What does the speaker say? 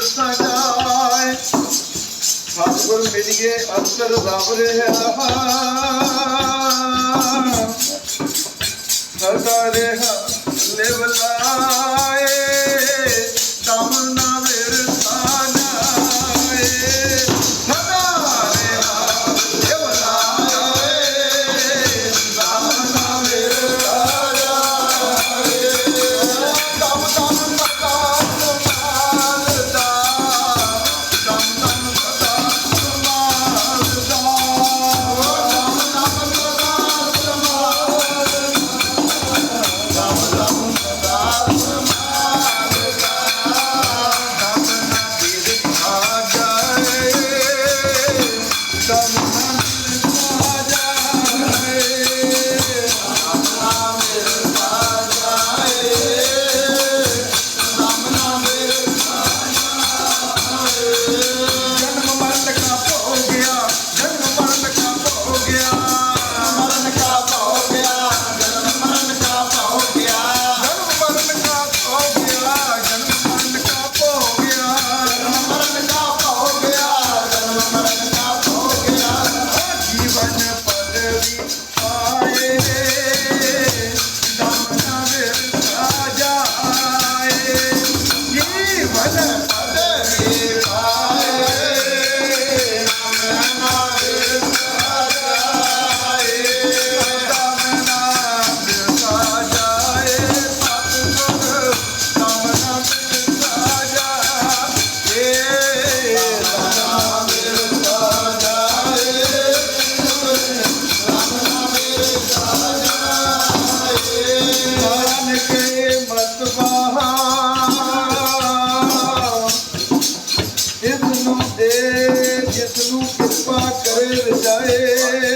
ਦਿੱਤਾ ਜਾਏ। ਸਤਿਗੁਰ ਮਿਲੀਏ ਅੰਤਰ ਰਬ ਰਹਾ। ਸਦਾ ਰਹਾ ਲਿਵ ਲਾਏ। ਦਮ विष्णु कृपा करे जाए